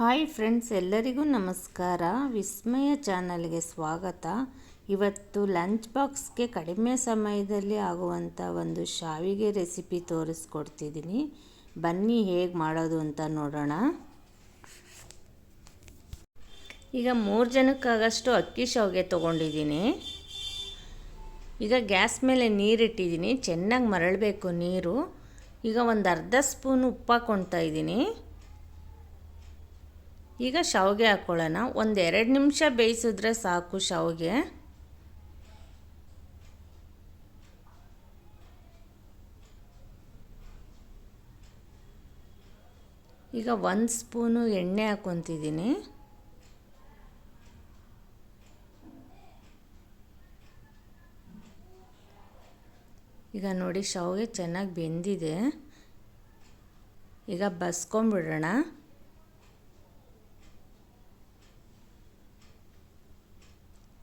Hi friends, ಎಲ್ಲರಿಗೂ ನಮಸ್ಕಾರ. ವಿಸ್ಮಯ ಚಾನಲ್ಗೆ ಸ್ವಾಗತ. ಇವತ್ತು ಲಂಚ್ ಬಾಕ್ಸ್ಗೆ ಕಡಿಮೆ ಸಮಯದಲ್ಲಿ ಆಗುವಂಥ ಒಂದು ಶಾವಿಗೆ ರೆಸಿಪಿ ತೋರಿಸ್ಕೊಡ್ತಿದ್ದೀನಿ. ಬನ್ನಿ ಹೇಗೆ ಮಾಡೋದು ಅಂತ ನೋಡೋಣ. ಈಗ ಮೂರು ಜನಕ್ಕಾಗಷ್ಟು ಅಕ್ಕಿ ಶಾವಿಗೆ ತೊಗೊಂಡಿದ್ದೀನಿ. ಈಗ ಗ್ಯಾಸ್ ಮೇಲೆ ನೀರಿಟ್ಟಿದ್ದೀನಿ ಚೆನ್ನಾಗಿ ಮರಳಬೇಕು ನೀರು. ಈಗ ಒಂದು ಅರ್ಧ ಸ್ಪೂನ್ ಉಪ್ಪು ಹಾಕ್ಕೊಳ್ತಾ ಇದ್ದೀನಿ. ಈಗ ಶಾವಿಗೆ ಹಾಕ್ಕೊಳ್ಳೋಣ ಒಂದು ಎರಡು ನಿಮಿಷ ಬೇಯಿಸಿದ್ರೆ ಸಾಕು ಶಾವಿಗೆ. ಈಗ ಒಂದು ಸ್ಪೂನು ಎಣ್ಣೆ ಹಾಕ್ಕೊತಿದ್ದೀನಿ. ಈಗ ನೋಡಿ ಶಾವಿಗೆ ಚೆನ್ನಾಗಿ ಬೆಂದಿದೆ. ಈಗ ಬಸ್ಕೊಂಬಿಡೋಣ.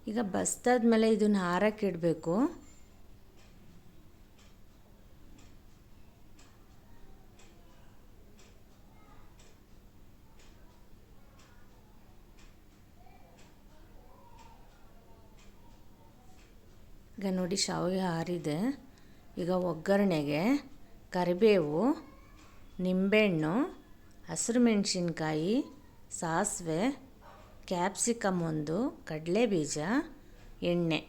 ಈಗ ಬಸ್ತಾದ ಮೇಲೆ ಇದನ್ನು ಹಾರಕ್ಕೆ ಇಡಬೇಕು. ಈಗ ನೋಡಿ ಶಾವಿಗೆ ಹಾರಿದೆ. ಈಗ ಒಗ್ಗರಣೆಗೆ ಕರಿಬೇವು, ನಿಂಬೆಹಣ್ಣು, ಹಸಿರು ಮೆಣಸಿನ್ಕಾಯಿ, ಸಾಸಿವೆ ಕ್ಯಾಪ್ಸಿಕಮ್ ಒಂದು ಕಡಲೆ ಬೀಜ ಎಣ್ಣೆ.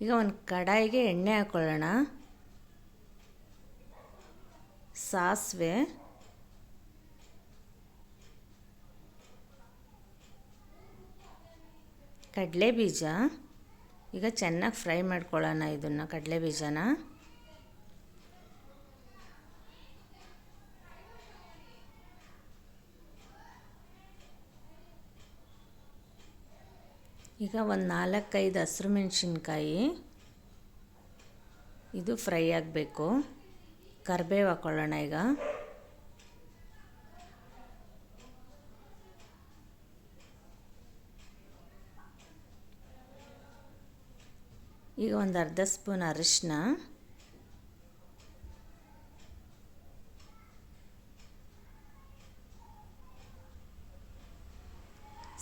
ಈಗ ಒಂದು ಕಡಾಯಿಗೆ ಎಣ್ಣೆ ಹಾಕ್ಕೊಳ್ಳೋಣ ಸಾಸಿವೆ. ಕಡಲೆ ಬೀಜ ಈಗ ಚೆನ್ನಾಗಿ ಫ್ರೈ ಮಾಡ್ಕೊಳ್ಳೋಣ ಇದನ್ನು ಕಡಲೆ ಈಗ ಒಂದು ನಾಲ್ಕೈದು ಹಸಿರು ಮೆಣಸಿನ್ಕಾಯಿ. ಇದು ಫ್ರೈ ಆಗಬೇಕು. ಕರಿಬೇವು ಹಾಕ್ಕೊಳ್ಳೋಣ ಈಗ. ಈಗ ಒಂದು ಅರ್ಧ ಸ್ಪೂನ್ ಅರಿಶಿನ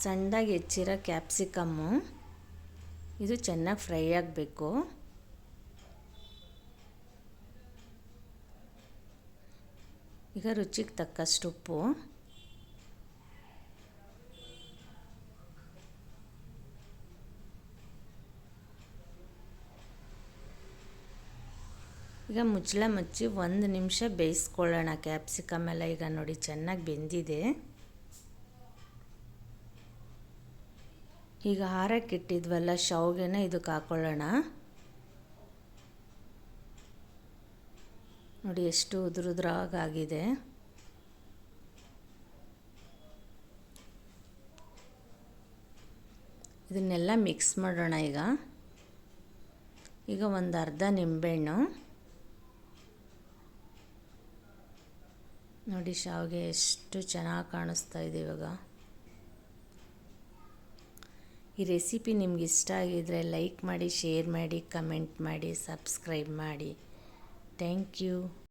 ಸಣ್ಣದಾಗಿ ಹೆಚ್ಚಿರೋ ಕ್ಯಾಪ್ಸಿಕಮ್ಮು. ಇದು ಚೆನ್ನಾಗಿ ಫ್ರೈ ಆಗಬೇಕು. ಈಗ ರುಚಿಗೆ ತಕ್ಕಷ್ಟು ಉಪ್ಪು. ಈಗ ಮುಚ್ಚಳ ಮುಚ್ಚಿ ಒಂದು ನಿಮಿಷ ಬೇಯಿಸ್ಕೊಳ್ಳೋಣ. ಕ್ಯಾಪ್ಸಿಕಮ್ ಎಲ್ಲ ಈಗ ನೋಡಿ ಚೆನ್ನಾಗಿ ಬೆಂದಿದೆ. ಈಗ ಹಾರಕ್ಕಿಟ್ಟಿದ್ವಲ್ಲ, ಶಾವಿಗೆನ ಇದಕ್ಕೆ ಹಾಕ್ಕೊಳ್ಳೋಣ ನೋಡಿ ಎಷ್ಟು ಉದುರುದ್ರಾಗಾಗಿದೆ ಇದನ್ನೆಲ್ಲ ಮಿಕ್ಸ್ ಮಾಡೋಣ ಈಗ. ಈಗ ಒಂದು ಅರ್ಧ ನಿಂಬೆಹಣ್ಣು. ನೋಡಿ, ಶಾವಿಗೆ ಎಷ್ಟು ಚೆನ್ನಾಗಿ ಕಾಣಿಸ್ತಾ ಇದೆ ಇವಾಗ. ಈ ರೆಸಿಪಿ ನಿಮ್ಗೆ ಇಷ್ಟ ಆಗಿದರೆ ಲೈಕ್ ಮಾಡಿ, ಶೇರ್ ಮಾಡಿ, ಕಮೆಂಟ್ ಮಾಡಿ, ಸಬ್ಸ್ಕ್ರೈಬ್ ಮಾಡಿ. Thank you.